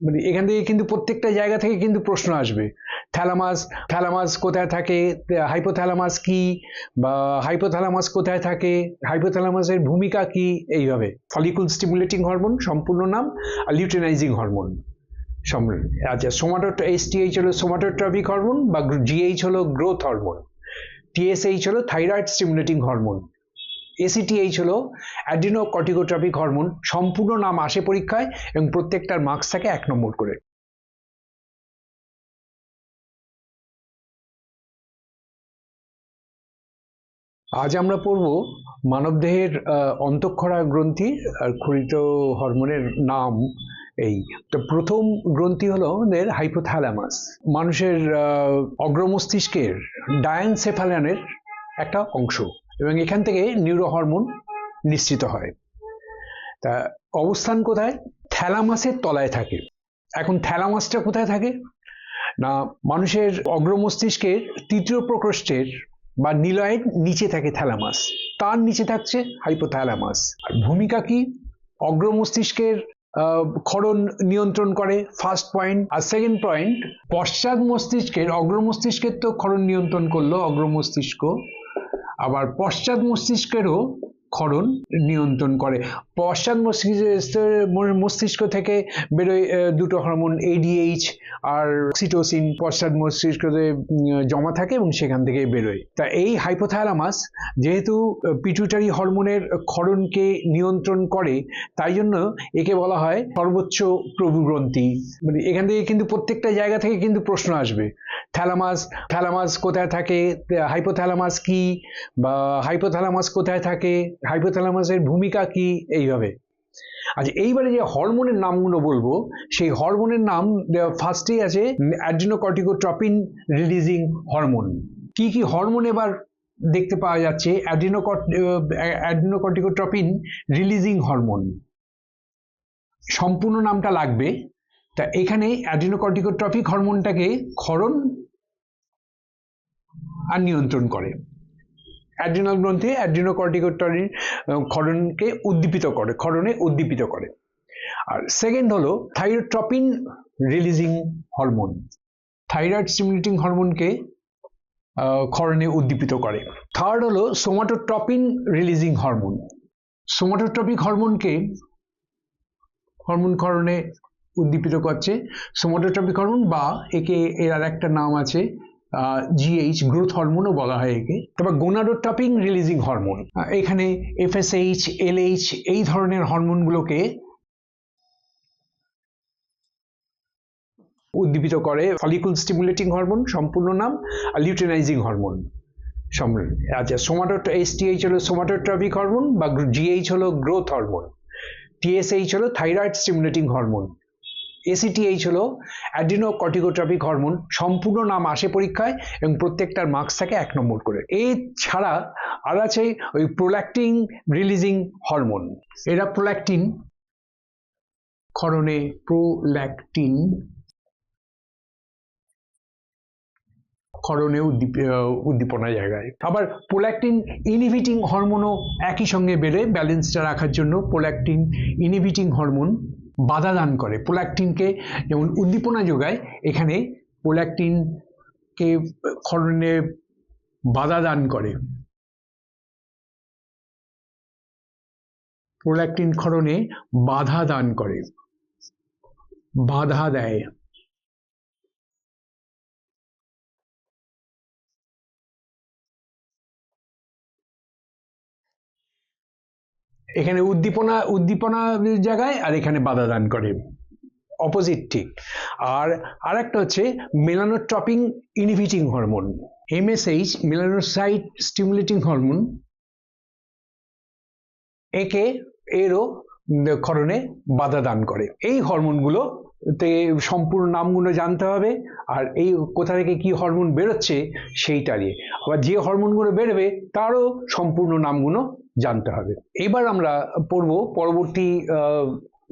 মানে এখান থেকে কিন্তু প্রত্যেকটা জায়গা থেকে কিন্তু প্রশ্ন আসবে। থ্যালামাস থ্যালামাস কোথায় থাকে? হাইপোথ্যালামাস কি? বা হাইপোথ্যালামাস কোথায় থাকে? হাইপোথ্যালামাসের ভূমিকা কি? এইভাবে। ফলিকুল স্টিমুলেটিং হরমোন সম্পূর্ণ নাম, আর লিউটেনাইজিং হরমোন আচ্ছা সোমাটো এসটিএইচ হলো সোমাটোট্রপিক হরমোন বা জিএইচ হলো গ্রোথ হরমোন টিএসএইচ হলো থাইরয়েড স্টিমুলেটিং হরমোন এসিটিএইচ হলো অ্যাডিনো কর্টিকোট্রপিক হরমোন সম্পূর্ণ নাম আসে পরীক্ষায় এবং প্রত্যেকটার মার্কস থাকে এক নম্বর করে। আজ আমরা পড়ব মানবদেহের অন্তঃক্ষরা গ্রন্থি আর ক্ষরিত হরমোনের নাম এই। তো প্রথম গ্রন্থি হলো আমাদের হাইপোথ্যালামাস মানুষের অগ্রমস্তিষ্কের ডায়ানসেফালানের একটা অংশ। এবং এখান থেকে নিউরো হরমোন নিশ্চিত হয়। তা অবস্থান কোথায়? থ্যালামাসের তলায় থাকে। এখন থ্যালামাসটা কোথায় থাকে? না, মানুষের অগ্রমস্তিষ্কের তৃতীয় প্রকোষ্ঠের বা নিলয়ের নিচে থাকে থ্যালামাস। তার নিচে থাকছে হাইপোথ্যালামাস। আর ভূমিকা কি? অগ্রমস্তিষ্কের ক্ষরণ নিয়ন্ত্রণ করে ফার্স্ট পয়েন্ট আর সেকেন্ড পয়েন্ট পশ্চাৎ মস্তিষ্কের অগ্রমস্তিষ্কের তো ক্ষরণ নিয়ন্ত্রণ করল অগ্রমস্তিষ্ক। আবার পশ্চাৎ মস্তিষ্কেরও ক্ষরণ নিয়ন্ত্রণ করে। পশ্চাৎ মস্তিষ্ক মস্তিষ্ক থেকে বেরোয় দুটো হরমোন এডিএইচ আর সিটোসিন পশ্চাৎ মস্তিষ্কতে জমা থাকে এবং সেখান থেকে বেরোয়। তা এই হাইপোথ্যালামাস যেহেতু পিটুটারি হরমোনের ক্ষরণকে নিয়ন্ত্রণ করে, তাই জন্য একে বলা হয় সর্বোচ্চ প্রভুগ্রন্থি। মানে এখান থেকে কিন্তু প্রত্যেকটা জায়গা থেকে কিন্তু প্রশ্ন আসবে। থ্যালামাস থ্যালামাস কোথায় থাকে? হাইপোথ্যালামাস কি? বা হাইপোথ্যালামাস কোথায় থাকে? হাইপোথ্যালামাসের ভূমিকা কি এইভাবে? আচ্ছা এইবারে যে হরমোনের নামগুলো বলব, সেই হরমোনের নাম ফার্স্টেই আছে অ্যাড্রিনোকর্টিকোট্রপিন রিলিজিং হরমোন কি কি হরমোন এবার দেখতে পাওয়া যাচ্ছে? অ্যাড্রিনোকট অ্যাড্রিনোকর্টিকোট্রপিন রিলিজিং হরমোন সম্পূর্ণ নামটা লাগবে। তা এখানে অ্যাড্রিনোকর্টিকোট্রপিক হরমোনটাকে ক্ষরণ আর নিয়ন্ত্রণ করে। অ্যাড্রিনাল গ্রন্থে অ্যাড্রিনোকর্টিকোট্রপিন ক্ষরণকে উদ্দীপিত করে ক্ষরণে উদ্দীপিত করে। আর সেকেন্ড হলো thyrotropin releasing hormone thyroid stimulating হরমোনকে ক্ষরণে উদ্দীপিত করে। থার্ড হলো সোমাটোট্রপিন রিলিজিং হরমোন সোমাটোট্রপিক হরমোনকে হরমোন ক্ষরণে উদ্দীপিত করছে। সোমাটোট্রপিক হরমোন বা একে, এর আর একটা নাম আছে জিএইচ গ্রোথ হরমোনও বলা হয় একে। তারপর গোনাডোট্রপিং রিলিজিং হরমোন এখানে এফএসএইচ এলএইচ এই ধরনের হরমোনগুলোকে উদ্দীপিত করে। ফলিকুল স্টিমুলেটিং হরমোন সম্পূর্ণ নাম, আর লিউটেনাইজিং হরমোন আচ্ছা সোমাটো এসটিএইচ হলো সোমাটোট্রপিক হরমোন বা জিএইচ হলো গ্রোথ হরমোন টিএসএইচ হলো থাইরয়েড স্টিমুলেটিং হরমোন এসিটিএইচ হলো অ্যাড্রিনো কর্টিকোট্রপিক হরমোন সম্পূর্ণ নাম আসে পরীক্ষায় এবং প্রত্যেকটার মার্কস থাকে এক নম্বর করে। এই ছাড়া আর আছে ওই প্রোল্যাক্টিন রিলিজিং হরমোন এরা প্রোল্যাক্টিন ক্ষরণে প্রোল্যাক্টিন ক্ষরণে উদ্দীপ- উদ্দীপনা জায়গায়। আবার প্রোল্যাক্টিন ইনহিবিটিং হরমোনও একই সঙ্গে বেড়ে ব্যালেন্সটা রাখার জন্য প্রোল্যাক্টিন ইনহিবিটিং হরমোন বাধা দান করে। পোল্যাক্টিনকে যেমন উদ্দীপনা যোগায়, এখানে পোল্যাক্টিনকে ক্ষরণে বাধা দান করে। প্রোল্যাক্টিন ক্ষরণে বাধা দান করে। বাধা দেয়। এখানে উদ্দীপনা উদ্দীপনা জায়গায় আর এখানে বাধা দান করে। অপোজিট ঠিক। আর আরেকটা হচ্ছে melanotropin inhibiting hormone MSH melanocyte stimulating hormone একে এরও ক্ষরণে বাধা দান করে। এই হরমোনগুলো তে সম্পূর্ণ নামগুলো জানতে হবে, আর এই কোথা থেকে কি হরমোন বেরোচ্ছে সেইটারই আবার যে হরমোনগুলো বেরোবে তারও সম্পূর্ণ নামগুলো জানতে হবে। এবার আমরা পড়ব পরবর্তী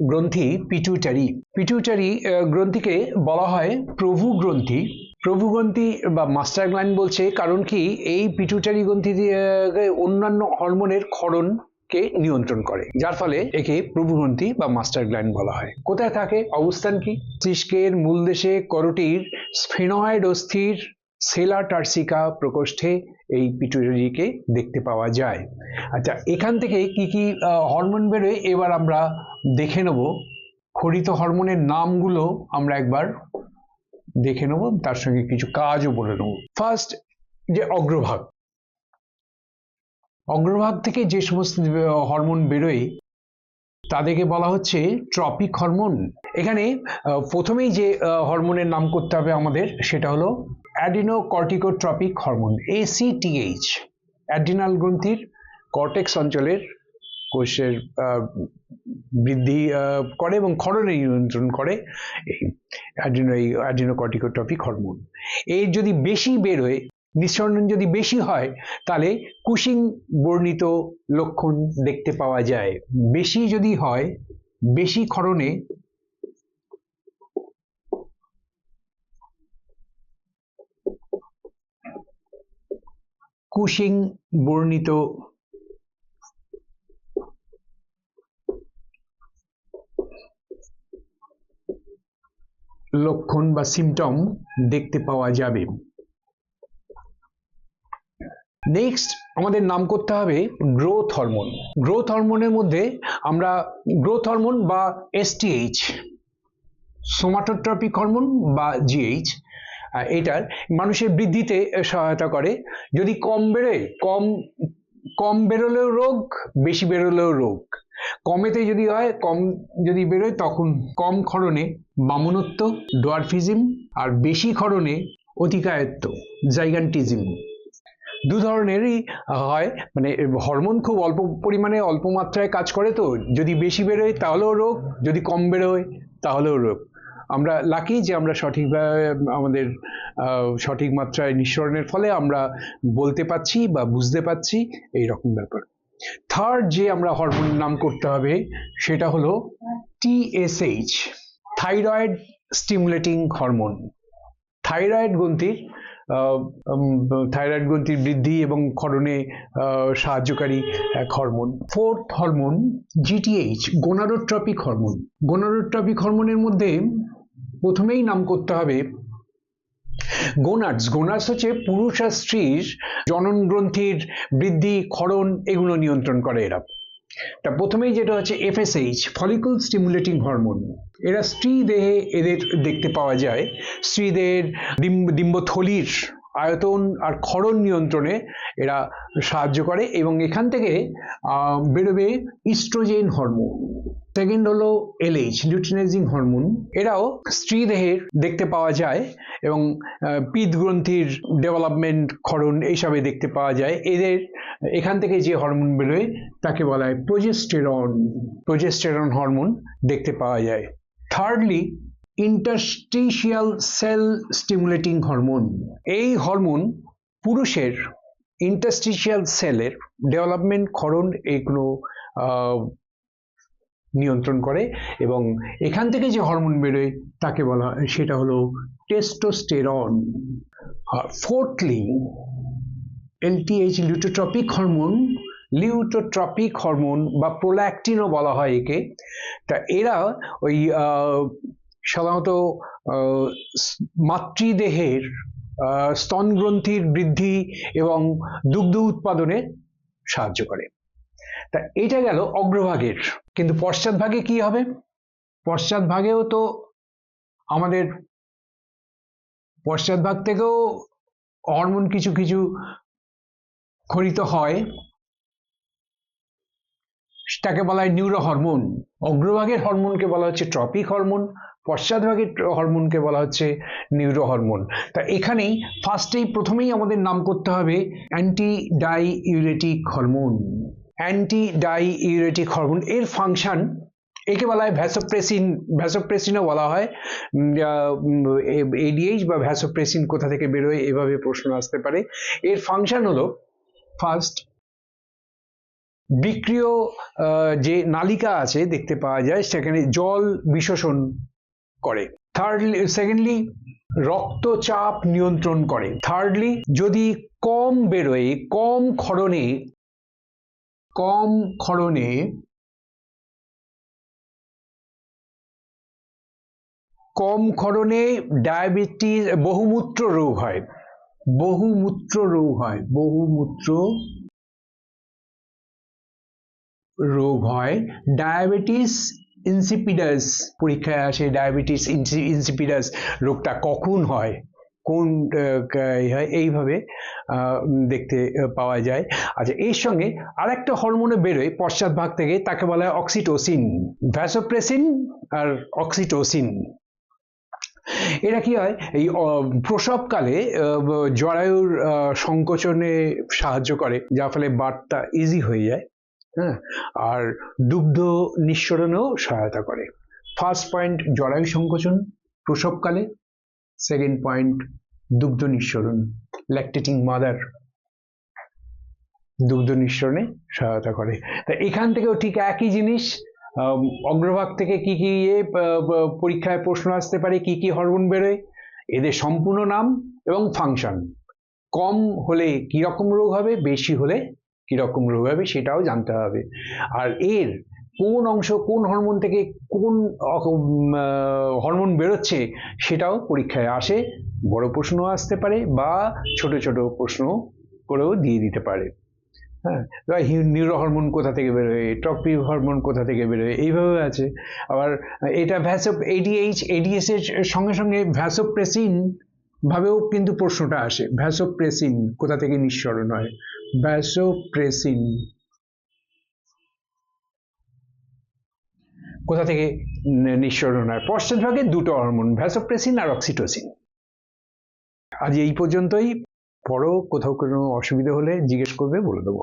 গ্রন্থি পিটুইটারি পিটুইটারি গ্রন্থিকে বলা হয় প্রভু গ্রন্থি প্রভু গ্রন্থি বা মাস্টার গ্ল্যান্ড বলছে, কারণ কি এই পিটুইটারি গ্রন্থি অন্যান্য হরমোনের ক্ষরণ কে নিয়ন্ত্রণ করে? যার ফলে একে প্রভুগ্রন্থি বা মাস্টার গ্ল্যান্ড বলা হয়। কোথায় থাকে? অবস্থান কি? মস্তিষ্কের মূলদেশে করটির স্ফেনয়েড অস্থির সেলা টার্সিকা প্রকোষ্ঠে এই পিটুইটারিকে দেখতে পাওয়া যায়। আচ্ছা এখান থেকে কি কি হরমোন বেরোয়? এবার আমরা দেখে নেব। খরিত হরমোনের নামগুলো আমরা একবার দেখে নেব। তার সঙ্গে কিছু কাজও বলে নেব। ফার্স্ট যে অগ্রভাগ। অগ্রভাগ থেকে যে সমস্ত হরমোন বেরোয়, তাদেরকে বলা হচ্ছে ট্রপিক হরমোন এখানে প্রথমেই যে হরমোনের নাম করতে হবে আমাদের, সেটা হলো অ্যাডিনোকর্টিকোট্রপিক হরমোন এসিটিএইচ অ্যাডিনাল গ্রন্থির কর্টেক্স অঞ্চলের কোষের বৃদ্ধি করে এবং ক্ষরণে নিয়ন্ত্রণ করে এই অ্যাডিনো এই অ্যাডিনোকর্টিকোট্রপিক হরমোন এর যদি বেশি বেরোয় নিঃসরণ যদি বেশি হয়, তাহলে কুশিং বর্ণিত লক্ষণ দেখতে পাওয়া যায়। বেশি যদি হয়, বেশি ক্ষরণে কুশিং বর্ণিত লক্ষণ বা সিমটম দেখতে পাওয়া যাবে। নেক্সট আমাদের নাম করতে হবে গ্রোথ হরমোন গ্রোথ হরমোনের মধ্যে আমরা গ্রোথ হরমোন বা এসটিএইচ সোমাটোট্রপিক হরমোন বা জিএইচ এটার মানুষের বৃদ্ধিতে সহায়তা করে। যদি কম বেরোয়, কম কম বেরোলেও রোগ, বেশি বেরোলেও রোগ। কমেতে যদি হয়, কম যদি বেরোয়, তখন কম ক্ষরণে বামনত্ব ডোয়ারফিজম আর বেশি ক্ষরণে অতিকায়ত্ব জাইগান্টিজম দু ধরনেরই হয়। মানে হরমোন খুব অল্প পরিমাণে অল্প মাত্রায় কাজ করে তো। যদি বেশি বেরোয় তাহলেও রোগ, যদি কম বেরোয় তাহলেও রোগ। আমরা লাকি যে আমরা সঠিকভাবে আমাদের সঠিক মাত্রায় নিঃসরণের ফলে আমরা বলতে পাচ্ছি বা বুঝতে পাচ্ছি এই রকম ব্যাপার। থার্ড যে আমরা হরমোনের নাম করতে হবে সেটা হলো TSH thyroid stimulating hormone thyroid গ্রন্থির থাইরয়েড গ্রন্থির বৃদ্ধি এবং ক্ষরণে সাহায্যকারী এক hormone. Fourth hormone GTH gonadotropic hormone. Gonadotropic হরমোনের মধ্যে প্রথমেই নাম করতে হবে গোনাডস গোনাডস হচ্ছে পুরুষ আর স্ত্রীর জনন গ্রন্থির বৃদ্ধি ক্ষরণ এগুলো নিয়ন্ত্রণ করে এরা। তা প্রথমেই যেটা হচ্ছে এফএসএইচ ফলিকুল স্টিমুলেটিং হরমোন এরা স্ত্রী দেহে এদের দেখতে পাওয়া যায়। স্ত্রীদের ডিম্ব, ডিম্বথলির আয়তন আর ক্ষরণ নিয়ন্ত্রণে এরা সাহায্য করে এবং এখান থেকে বেরোবে ইস্ট্রোজেন হরমোন সেকেন্ড হলো এলএইচ লিউটিনাইজিং হরমোন এরাও স্ত্রী দেহের দেখতে পাওয়া যায় এবং পিত গ্রন্থির ডেভেলপমেন্ট ক্ষরণ এইসবে দেখতে পাওয়া যায়। এদের, এখান থেকে যে হরমোন বেরোয়, তাকে বলা হয় প্রোজেস্টেরন প্রোজেস্টেরন হরমোন দেখতে পাওয়া যায়। Thirdly interstitial cell stimulating hormone এই হরমোন পুরুষের ইন্টারস্টিশিয়াল সেলের ডেভেলপমেন্ট ক্ষরণ, এগুলো নিয়ন্ত্রণ করে এবং এখান থেকে যে হরমোন বেরোয় তাকে বলা হয় সেটা হলো testosterone fourthly LTH luteotropic hormone luteotropic hormone বা প্রোল্যাকটিনও বলা হয় একে। তা এরা ওই সাধারণত মাতৃদেহের আহ, স্তন গ্রন্থির বৃদ্ধি এবং দুগ্ধ উৎপাদনে সাহায্য করে। তা এটা গেল অগ্রভাগের কিন্তু পশ্চাৎভাগে কি হবে? পশ্চাৎভাগেও তো আমাদের পশ্চাৎভাগ থেকেও হরমোন কিছু কিছু খরিত হয়। তাকে বলা হয় নিউরো হরমোন অগ্রভাগের হরমোনকে বলা হচ্ছে ট্রপিক হরমোন পশ্চাৎভাগের হরমোনকে বলা হচ্ছে নিউরো হরমোন তা এখানেই ফার্স্টেই প্রথমেই আমাদের নাম করতে হবে antidiuretic hormone antidiuretic hormone এর ফাংশন একে বলা হয় ভ্যাসোপ্রেসিন ভ্যাসোপ্রেসিনও বলা হয় এডিএইচ বা ভ্যাসোপ্রেসিন কোথা থেকে বেরোয় এভাবে প্রশ্ন আসতে পারে। এর ফাংশন হলো ফার্স্ট বিক্রিয় যে নালিকা আছে দেখতে পাওয়া যায়, সেখানে জল বিশোষণ করে। থার্ডলি সেকেন্ডলি রক্তচাপ নিয়ন্ত্রণ করে। থার্ডলি যদি কম বেরোয়, কম ক্ষরণে কম ক্ষরণে কম ক্ষরণে ডায়াবেটিস, বহুমূত্র রোগ হয়। বহুমূত্র রোগ হয়। বহুমূত্র রোগ হয়। ডায়াবেটিস ইনসিপিডাস পরীক্ষায় আসে। ডায়াবেটিস ইনসিপিডাস রোগটা কখন হয়? কোন হয় এইভাবে দেখতে পাওয়া যায়। আচ্ছা এর সঙ্গে আরেকটা হরমোনে বেরোয় পশ্চাৎ ভাগ থেকে, তাকে বলা হয় অক্সিটোসিন ভ্যাসোপ্রেসিন আর অক্সিটোসিন। এরা কি হয়? এই প্রসবকালে জরায়ুর সংকোচনে সাহায্য করে, যার ফলে বার্তা ইজি হয়ে যায় হ্যাঁ? আর দুগ্ধ নিঃসরণেও সহায়তা করে। ফার্স্ট পয়েন্ট জরায়ু সংকোচন, প্রসবকালে। সেকেন্ড পয়েন্ট, দুগ্ধ নিঃসরণ ল্যাকটেটিং মাদার দুগ্ধ নিঃসরণে সহায়তা করে। তা এখান থেকেও ঠিক একই জিনিস অগ্রভাগ থেকে কি কি ইয়ে পরীক্ষায় প্রশ্ন আসতে পারে, কি কি হরমোন বেরোয়, এদের সম্পূর্ণ নাম এবং ফাংশন কম হলে কি রকম রোগ হবে, বেশি হলে কি রকম রোগ হবে, সেটাও জানতে হবে। আর এর কোন অংশ, কোন হরমোন থেকে কোন হরমোন বেরোচ্ছে সেটাও পরীক্ষায় আসে, বড় প্রশ্ন আসতে পারে বা ছোট ছোট প্রশ্ন করেও দিয়ে দিতে পারে। হ্যাঁ নিউরো হরমোন কোথা থেকে বেরোয় টপি হরমোন কোথা থেকে বেরোয় এইভাবে আছে। আবার এটা ভ্যাসো এডিএইচ এডিএস এর সঙ্গে সঙ্গে ভ্যাসোপ্রেসিন ভাবেও কিন্তু প্রশ্নটা আসে। ভ্যাসোপ্রেসিন কোথা থেকে নিঃসরণ হয়? ভ্যাসোপ্রেসিন কোথা থেকে নিঃসরণ হয় পশ্চাৎভাগে দুটো হরমোন ভ্যাসোপ্রেসিন আর অক্সিটোসিন আজ এই পর্যন্তই। পরও কোথাও কোনো অসুবিধা হলে জিজ্ঞেস করবে, বলে দেবো।